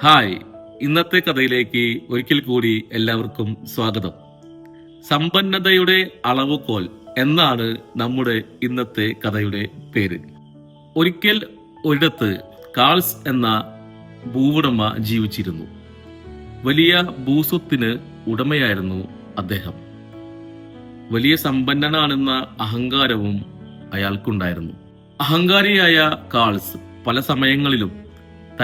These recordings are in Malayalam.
ഹായ്. ഇന്നത്തെ കഥയിലേക്ക് ഒരിക്കൽ കൂടി എല്ലാവർക്കും സ്വാഗതം. സമ്പന്നതയുടെ അളവുകോൽ എന്നാണ് നമ്മുടെ ഇന്നത്തെ കഥയുടെ പേര്. ഒരിക്കൽ ഒരിടത്ത് കാൾസ് എന്ന ഭൂവുടമ ജീവിച്ചിരുന്നു. വലിയ ഭൂസ്വത്തിന് ഉടമയായിരുന്നു അദ്ദേഹം. വലിയ സമ്പന്നനാണെന്ന അഹങ്കാരവും അയാൾക്കുണ്ടായിരുന്നു. അഹങ്കാരിയായ കാൾസ് പല സമയങ്ങളിലും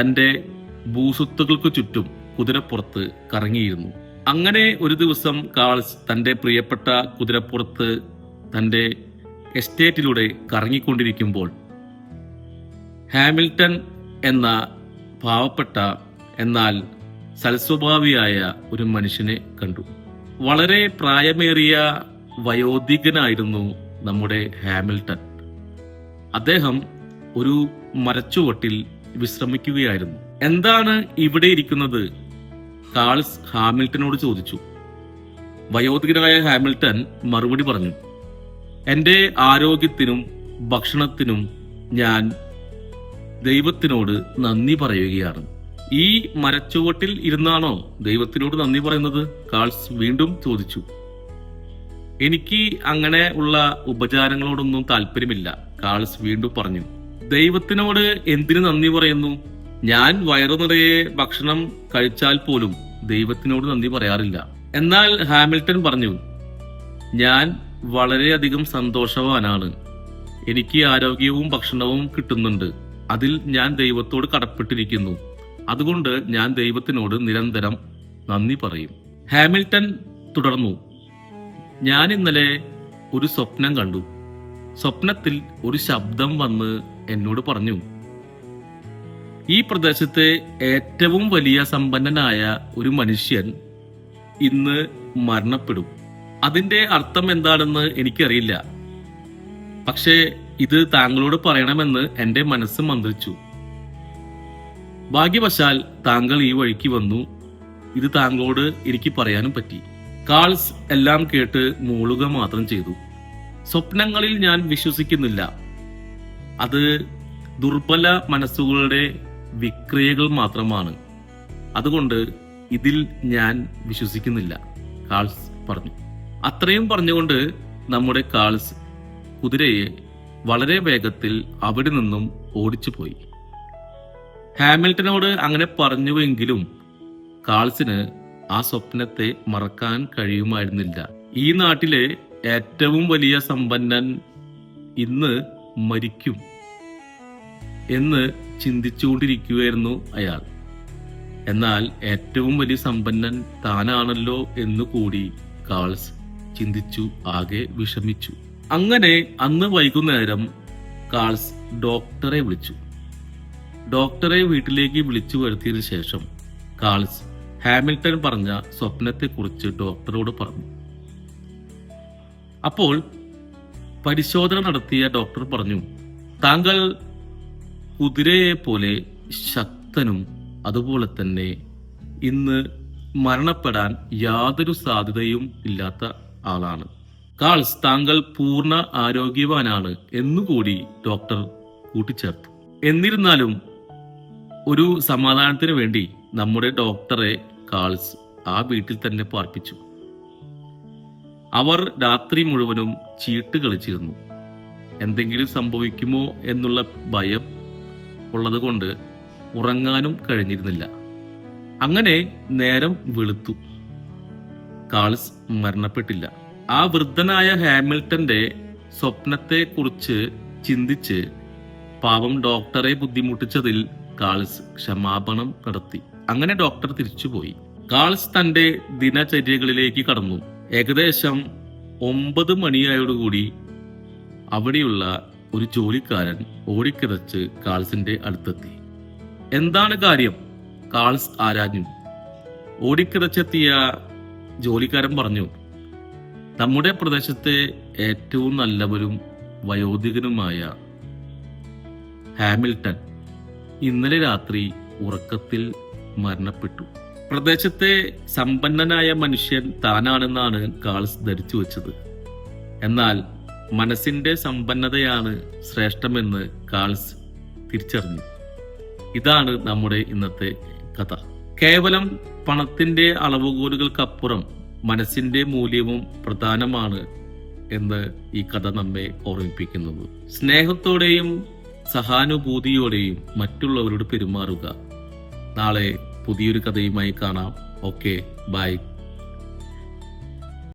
തന്റെ ഭൂസ്വത്തുകൾക്ക് ചുറ്റും കുതിരപ്പുറത്ത് കറങ്ങിയിരുന്നു. അങ്ങനെ ഒരു ദിവസം കാൾസ് തന്റെ പ്രിയപ്പെട്ട കുതിരപ്പുറത്ത് തന്റെ എസ്റ്റേറ്റിലൂടെ കറങ്ങിക്കൊണ്ടിരിക്കുമ്പോൾ ഹാമിൽട്ടൺ എന്ന പാവപ്പെട്ട എന്നാൽ സൽസ്വഭാവിയായ ഒരു മനുഷ്യനെ കണ്ടു. വളരെ പ്രായമേറിയ വയോധികനായിരുന്നു നമ്മുടെ ഹാമിൽട്ടൺ. അദ്ദേഹം ഒരു മരച്ചുവട്ടിൽ വിശ്രമിക്കുകയായിരുന്നു. എന്താണ് ഇവിടെ ഇരിക്കുന്നത്? കാൾസ് ഹാമിൽട്ടനോട് ചോദിച്ചു. വയോധികനായ ഹാമിൽട്ടൺ മറുപടി പറഞ്ഞു എന്റെ ആരോഗ്യത്തിനും ഭക്ഷണത്തിനും ഞാൻ ദൈവത്തിനോട് നന്ദി പറയുകയാണ്. ഈ മരച്ചുവട്ടിൽ ഇരുന്നാണോ ദൈവത്തിനോട് നന്ദി പറയുന്നത്? കാൾസ് വീണ്ടും ചോദിച്ചു എനിക്ക് അങ്ങനെ ഉള്ള ഉപചാരങ്ങളോടൊന്നും താല്പര്യമില്ല കാൾസ് വീണ്ടും പറഞ്ഞു ദൈവത്തിനോട് എന്തിനു നന്ദി പറയുന്നു? ഞാൻ വയറു നിറയെ ഭക്ഷണം കഴിച്ചാൽ പോലും ദൈവത്തിനോട് നന്ദി പറയാറില്ല. എന്നാൽ ഹാമിൽട്ടൺ പറഞ്ഞു ഞാൻ വളരെയധികം സന്തോഷവാനാണ്. എനിക്ക് ആരോഗ്യവും ഭക്ഷണവും കിട്ടുന്നുണ്ട്. അതിൽ ഞാൻ ദൈവത്തോട് കടപ്പെട്ടിരിക്കുന്നു. അതുകൊണ്ട് ഞാൻ ദൈവത്തിനോട് നിരന്തരം നന്ദി പറയും. ഹാമിൽട്ടൺ തുടർന്നു ഞാൻ ഇന്നലെ ഒരു സ്വപ്നം കണ്ടു. സ്വപ്നത്തിൽ ഒരു ശബ്ദം വന്ന് എന്നോട് പറഞ്ഞു ഈ പ്രദേശത്തെ ഏറ്റവും വലിയ സമ്പന്നനായ ഒരു മനുഷ്യൻ ഇന്ന് മരണപ്പെടും. അതിന്റെ അർത്ഥം എന്താണെന്ന് എനിക്കറിയില്ല. പക്ഷേ ഇത് താങ്കളോട് പറയണമെന്ന് എന്റെ മനസ്സ് മന്ത്രിച്ചു. ഭാഗ്യവശാൽ താങ്കൾ ഈ വഴിക്ക് വന്നു. ഇത് താങ്കളോട് എനിക്ക് പറയാനും പറ്റി. കാൾസ് എല്ലാം കേട്ട് മൂളുക മാത്രം ചെയ്തു. സ്വപ്നങ്ങളിൽ ഞാൻ വിശ്വസിക്കുന്നില്ല. അത് ദുർബല മനസ്സുകളുടെ വിക്രിയകൾ മാത്രമാണ്. അതുകൊണ്ട് ഇതിൽ ഞാൻ വിശ്വസിക്കുന്നില്ല കാൾസ് പറഞ്ഞു. അത്രയും പറഞ്ഞുകൊണ്ട് നമ്മുടെ കാൾസ് കുതിരയെ വളരെ വേഗത്തിൽ അവിടെ നിന്നും ഓടിച്ചു പോയി ഹാമിൽട്ടനോട് അങ്ങനെ പറഞ്ഞുവെങ്കിലും കാൾസിന് ആ സ്വപ്നത്തെ മറക്കാൻ കഴിയുമായിരുന്നില്ല. ഈ നാട്ടിലെ ഏറ്റവും വലിയ സമ്പന്നൻ ഇന്ന് മരിക്കും എന്ന് ചിന്തിച്ചുകൊണ്ടിരിക്കുകയായിരുന്നു അയാൾ. എന്നാൽ ഏറ്റവും വലിയ സമ്പന്നൻ താനാണല്ലോ എന്നു കൂടി കാൾസ് ചിന്തിച്ചു ആകെ വിഷമിച്ചു. അങ്ങനെ അന്ന് വൈകുന്നേരം കാൾസ് ഡോക്ടറെ വിളിച്ചു. ഡോക്ടറെ വീട്ടിലേക്ക് വിളിച്ചു വരുത്തിയതിനു ശേഷം കാൾസ് ഹാമിൽട്ടൺ പറഞ്ഞ സ്വപ്നത്തെക്കുറിച്ച് ഡോക്ടറോട് പറഞ്ഞു. അപ്പോൾ പരിശോധന നടത്തിയ ഡോക്ടർ പറഞ്ഞു താങ്കൾ കുതിരയെ പോലെ ശക്തനും അതുപോലെ തന്നെ ഇന്ന് മരണപ്പെടാൻ യാതൊരു സാധ്യതയും ഇല്ലാത്ത ആളാണ്. കാൾസ് താങ്കൾ പൂർണ ആരോഗ്യവാനാണ് എന്നുകൂടി ഡോക്ടർ കൂട്ടിച്ചേർത്തു. എന്നിരുന്നാലും ഒരു സമാധാനത്തിന് വേണ്ടി നമ്മുടെ ഡോക്ടറെ കാൾസ് ആ വീട്ടിൽ തന്നെ പാർപ്പിച്ചു. അവർ രാത്രി മുഴുവനും ചീട്ട് കളിച്ചിരുന്നു. എന്തെങ്കിലും സംഭവിക്കുമോ എന്നുള്ള ഭയം ഉള്ളതുകൊണ്ട് ഉറങ്ങാനും കഴിഞ്ഞിരുന്നില്ല. അങ്ങനെ നേരം വെളുത്തു. കാൾസ് മരണപ്പെട്ടില്ല. ആ വൃദ്ധനായ ഹാമിൽട്ടന്റെ സ്വപ്നത്തെ കുറിച്ച് ചിന്തിച്ച് പാവം ഡോക്ടറെ ബുദ്ധിമുട്ടിച്ചതിൽ കാൾസ് ക്ഷമാപണം നടത്തി അങ്ങനെ ഡോക്ടർ തിരിച്ചുപോയി. കാൾസ് തന്റെ ദിനചര്യകളിലേക്ക് കടന്നു. ഏകദേശം ഒമ്പത് മണിയായോടുകൂടി അവിടെയുള്ള ഒരു ജോലിക്കാരൻ ഓടിക്കിതച്ച് കാൾസിന്റെ അടുത്തെത്തി. എന്താണ് കാര്യം? കാൾസ് ആരാഞ്ഞു. ഓടിക്കിതച്ചെത്തിയ ജോലിക്കാരൻ പറഞ്ഞു നമ്മുടെ പ്രദേശത്തെ ഏറ്റവും നല്ലവരും വയോധികനുമായ ഹാമിൽട്ടൺ ഇന്നലെ രാത്രി ഉറക്കത്തിൽ മരണപ്പെട്ടു. പ്രദേശത്തെ സമ്പന്നനായ മനുഷ്യൻ താനാണെന്നാണ് കാൾസ് ധരിച്ചു വെച്ചത്. എന്നാൽ മനസ്സിന്റെ സമ്പന്നതയാണ് ശ്രേഷ്ഠമെന്ന് കാൾസ് തിരിച്ചറിഞ്ഞു. ഇതാണ് നമ്മുടെ ഇന്നത്തെ കഥ. കേവലം പണത്തിന്റെ അളവുകോലുകൾക്കപ്പുറം മനസ്സിന്റെ മൂല്യവും പ്രധാനമാണ് എന്ന് ഈ കഥ നമ്മെ ഓർമ്മിപ്പിക്കുന്നത്. സ്നേഹത്തോടെയും സഹാനുഭൂതിയോടെയും മറ്റുള്ളവരോട് പെരുമാറുക. നാളെ പുതിയൊരു കഥയുമായി കാണാം. Okay bye.